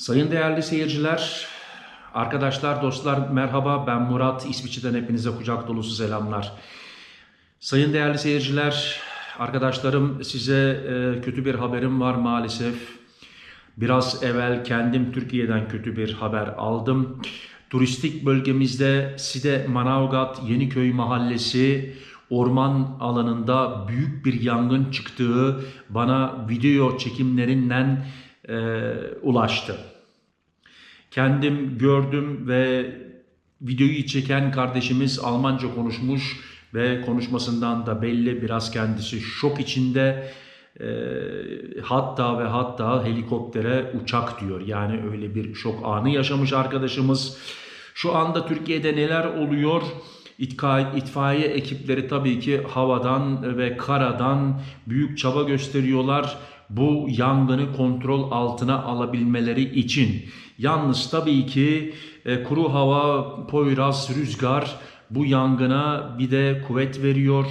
Sayın değerli seyirciler, arkadaşlar, dostlar merhaba. Ben Murat. İsviçre'den hepinize kucak dolusu selamlar. Sayın değerli seyirciler, arkadaşlarım size e, kötü bir haberim var maalesef. Biraz evvel kendim Türkiye'den kötü bir haber aldım. Turistik bölgemizde Side Manavgat Yeniköy Mahallesi orman alanında büyük bir yangın çıktığı bana video çekimlerinden e, ulaştı. Kendim gördüm ve videoyu çeken kardeşimiz Almanca konuşmuş ve konuşmasından da belli biraz kendisi şok içinde. E, hatta ve hatta helikoptere uçak diyor. Yani öyle bir şok anı yaşamış arkadaşımız. Şu anda Türkiye'de neler oluyor? İtfaiye ekipleri tabii ki havadan ve karadan büyük çaba gösteriyorlar bu yangını kontrol altına alabilmeleri için. Yalnız tabii ki e, kuru hava, poyraz, rüzgar bu yangına bir de kuvvet veriyor.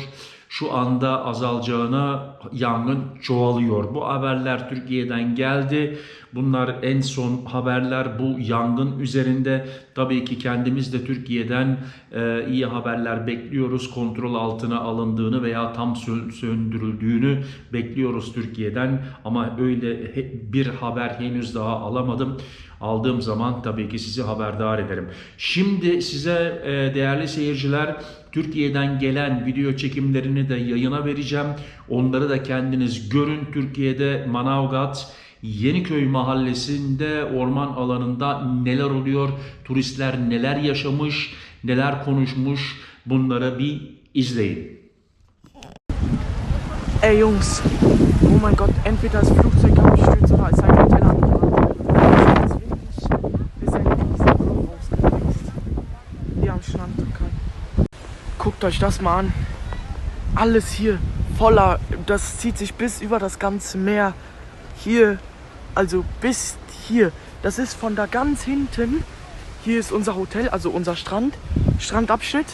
Şu anda azalacağına yangın çoğalıyor. Bu haberler Türkiye'den geldi. Bunlar en son haberler bu yangın üzerinde. Tabii ki kendimiz de Türkiye'den e, iyi haberler bekliyoruz. Kontrol altına alındığını veya tam sö- söndürüldüğünü bekliyoruz Türkiye'den. Ama öyle bir haber henüz daha alamadım. Aldığım zaman tabii ki sizi haberdar ederim. Şimdi size e, değerli seyirciler Türkiye'den gelen video çekimlerini de yayına vereceğim. Onları da kendiniz görün. Türkiye'de Manavgat Yeniköy mahallesinde orman alanında neler oluyor? Turistler neler yaşamış, neler konuşmuş? Bunları bir izleyin. Ey Jungs, oh mein Gott, entweder das Flugzeug abgestürzt oder ist Guckt euch das mal an. Alles hier voller, das zieht sich bis über das ganze Meer. Hier, also bis hier. Das ist von da ganz hinten. Hier ist unser Hotel, also unser Strand, Strandabschnitt.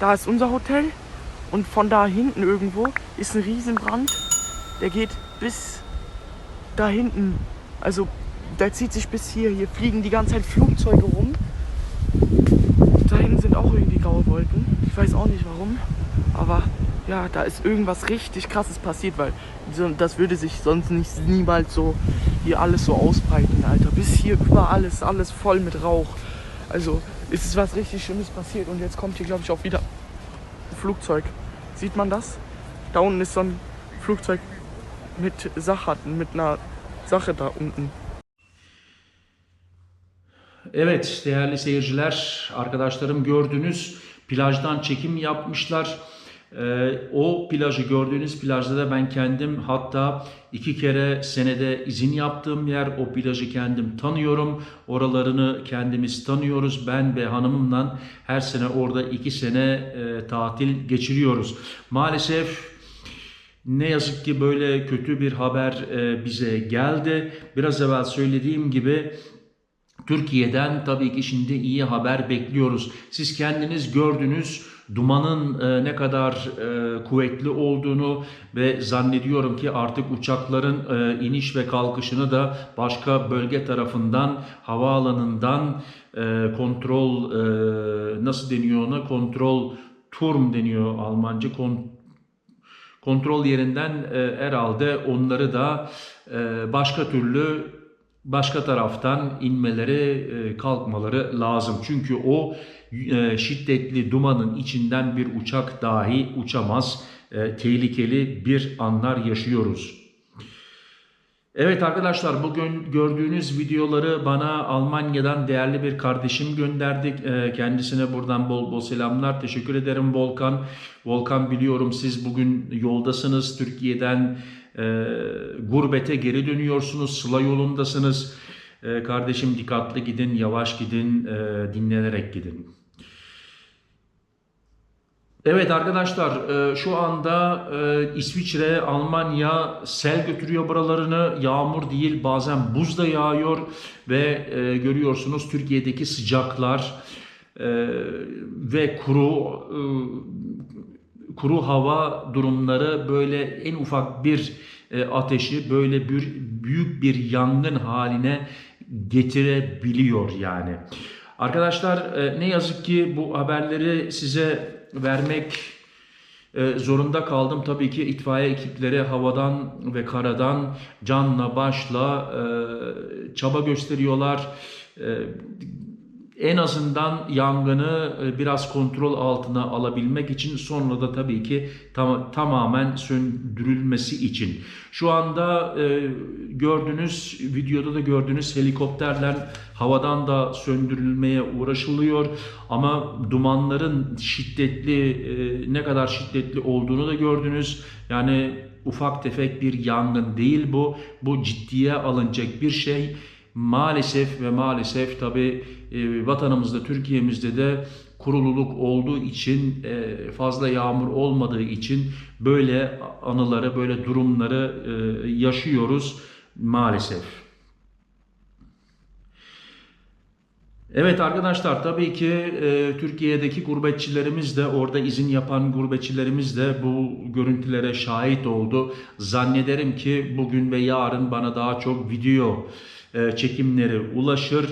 Da ist unser Hotel. Und von da hinten irgendwo ist ein Riesenbrand. Der geht bis da hinten. Also der zieht sich bis hier. Hier fliegen die ganze Zeit Flugzeuge rum. Da hinten sind auch irgendwie graue Wolken. Ich weiß auch nicht warum. Aber ja, da ist irgendwas richtig krasses passiert, weil das würde sich sonst nicht niemals so hier alles so ausbreiten, Alter. Bis hier überall ist alles voll mit Rauch. Also es ist was richtig Schlimmes passiert und jetzt kommt hier, glaube ich, auch wieder ein Flugzeug. Sieht man das? Da unten ist so ein Flugzeug mit Sachen, mit einer Sache da unten. Evet değerli seyirciler, arkadaşlarım gördünüz plajdan çekim yapmışlar. Ee, o plajı gördüğünüz plajda da ben kendim hatta iki kere senede izin yaptığım yer o plajı kendim tanıyorum. Oralarını kendimiz tanıyoruz. Ben ve hanımımla her sene orada iki sene e, tatil geçiriyoruz. Maalesef ne yazık ki böyle kötü bir haber e, bize geldi. Biraz evvel söylediğim gibi Türkiye'den tabii ki şimdi iyi haber bekliyoruz. Siz kendiniz gördünüz dumanın e, ne kadar e, kuvvetli olduğunu ve zannediyorum ki artık uçakların e, iniş ve kalkışını da başka bölge tarafından havaalanından e, kontrol e, nasıl deniyor ona kontrol turm deniyor Almanca kon, kontrol yerinden e, herhalde onları da e, başka türlü başka taraftan inmeleri, e, kalkmaları lazım. Çünkü o e, şiddetli dumanın içinden bir uçak dahi uçamaz. E, tehlikeli bir anlar yaşıyoruz. Evet arkadaşlar bugün gördüğünüz videoları bana Almanya'dan değerli bir kardeşim gönderdi. Ee, Kendisine buradan bol bol selamlar. Teşekkür ederim Volkan. Volkan biliyorum siz bugün yoldasınız. Türkiye'den e, gurbete geri dönüyorsunuz. Sıla yolundasınız. E, kardeşim dikkatli gidin, yavaş gidin, e, dinlenerek gidin. Evet arkadaşlar e, şu anda e, İsviçre, Almanya sel götürüyor buralarını. Yağmur değil bazen buz da yağıyor ve e, görüyorsunuz Türkiye'deki sıcaklar ve kuru kuru hava durumları böyle en ufak bir e, ateşi böyle bir büyük bir yangın haline getirebiliyor yani. Arkadaşlar e, ne yazık ki bu haberleri size vermek e, zorunda kaldım. Tabii ki itfaiye ekipleri havadan ve karadan canla başla çaba gösteriyorlar. En azından yangını e, biraz kontrol altına alabilmek için sonra da tabii ki tam, tamamen söndürülmesi için. Şu anda e, gördüğünüz videoda da gördüğünüz helikopterler havadan da söndürülmeye uğraşılıyor ama dumanların şiddetli e, ne kadar şiddetli olduğunu da gördünüz. Yani ufak tefek bir yangın değil bu. Bu ciddiye alınacak bir şey. Maalesef ve maalesef tabi e, vatanımızda Türkiye'mizde de kurululuk olduğu için e, fazla yağmur olmadığı için böyle anıları böyle durumları e, yaşıyoruz maalesef. Evet arkadaşlar tabii ki e, Türkiye'deki gurbetçilerimiz de orada izin yapan gurbetçilerimiz de bu görüntülere şahit oldu. Zannederim ki bugün ve yarın bana daha çok video çekimleri ulaşır.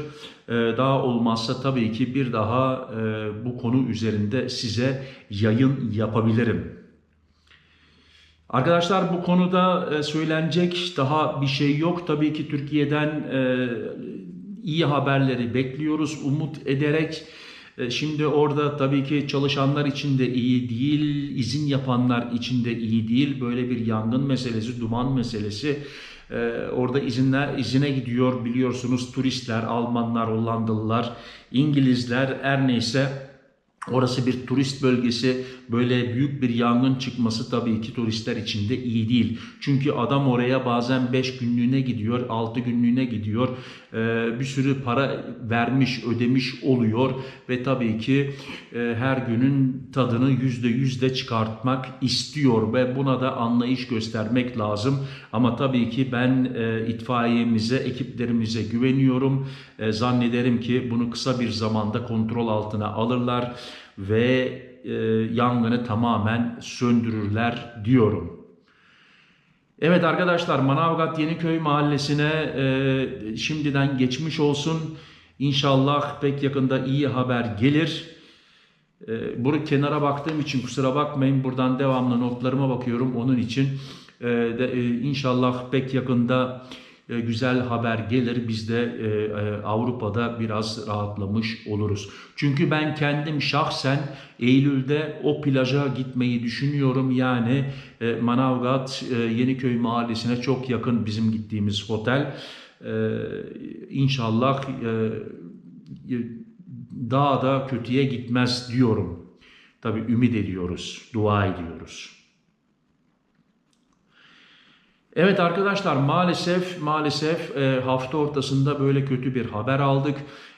E, daha olmazsa tabii ki bir daha e, bu konu üzerinde size yayın yapabilirim. Arkadaşlar bu konuda e, söylenecek daha bir şey yok. Tabii ki Türkiye'den e, iyi haberleri bekliyoruz umut ederek. E, Şimdi orada tabii ki çalışanlar için de iyi değil, izin yapanlar için de iyi değil. Böyle bir yangın meselesi, duman meselesi. E, Orada izinler izine gidiyor biliyorsunuz turistler, Almanlar, Hollandalılar, İngilizler her neyse. Orası bir turist bölgesi. Böyle büyük bir yangın çıkması tabii ki turistler için de iyi değil. Çünkü adam oraya bazen 5 günlüğüne gidiyor, 6 günlüğüne gidiyor. Ee, bir sürü para vermiş, ödemiş oluyor ve tabii ki e, her günün tadını %100 de çıkartmak istiyor ve buna da anlayış göstermek lazım. Ama tabii ki ben e, itfaiyemize, ekiplerimize güveniyorum. E, zannederim ki bunu kısa bir zamanda kontrol altına alırlar ve e, yangını tamamen söndürürler diyorum. Evet arkadaşlar Manavgat Yeniköy mahallesine e, şimdiden geçmiş olsun. İnşallah pek yakında iyi haber gelir. E, bunu kenara baktığım için kusura bakmayın buradan devamlı notlarıma bakıyorum onun için. E, de, e, inşallah pek yakında güzel haber gelir. Biz de e, e, Avrupa'da biraz rahatlamış oluruz. Çünkü ben kendim şahsen Eylül'de o plaja gitmeyi düşünüyorum. Yani e, Manavgat e, Yeniköy mahallesine çok yakın bizim gittiğimiz otel. E, inşallah e, daha da kötüye gitmez diyorum. Tabii ümit ediyoruz, dua ediyoruz. Evet arkadaşlar maalesef maalesef e, hafta ortasında böyle kötü bir haber aldık.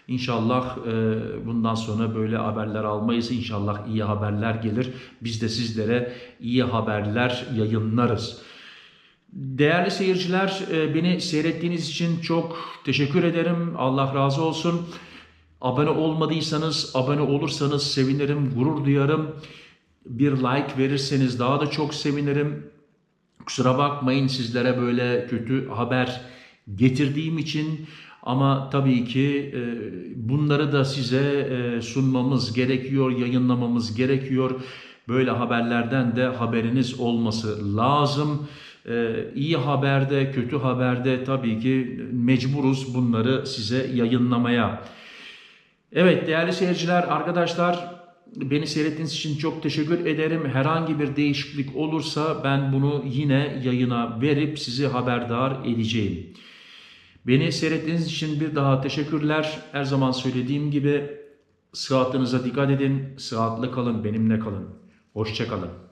İnşallah e, bundan sonra böyle haberler almayız. İnşallah iyi haberler gelir. Biz de sizlere iyi haberler yayınlarız. Değerli seyirciler e, beni seyrettiğiniz için çok teşekkür ederim. Allah razı olsun. Abone olmadıysanız abone olursanız sevinirim, gurur duyarım. Bir like verirseniz daha da çok sevinirim. Kusura bakmayın sizlere böyle kötü haber getirdiğim için ama tabii ki e, bunları da size e, sunmamız gerekiyor, yayınlamamız gerekiyor. Böyle haberlerden de haberiniz olması lazım. E, iyi haberde, kötü haberde tabii ki mecburuz bunları size yayınlamaya. Evet değerli seyirciler, arkadaşlar Beni seyrettiğiniz için çok teşekkür ederim. Herhangi bir değişiklik olursa ben bunu yine yayına verip sizi haberdar edeceğim. Beni seyrettiğiniz için bir daha teşekkürler. Her zaman söylediğim gibi sıhhatinize dikkat edin. Sıhhatli kalın, benimle kalın. Hoşçakalın.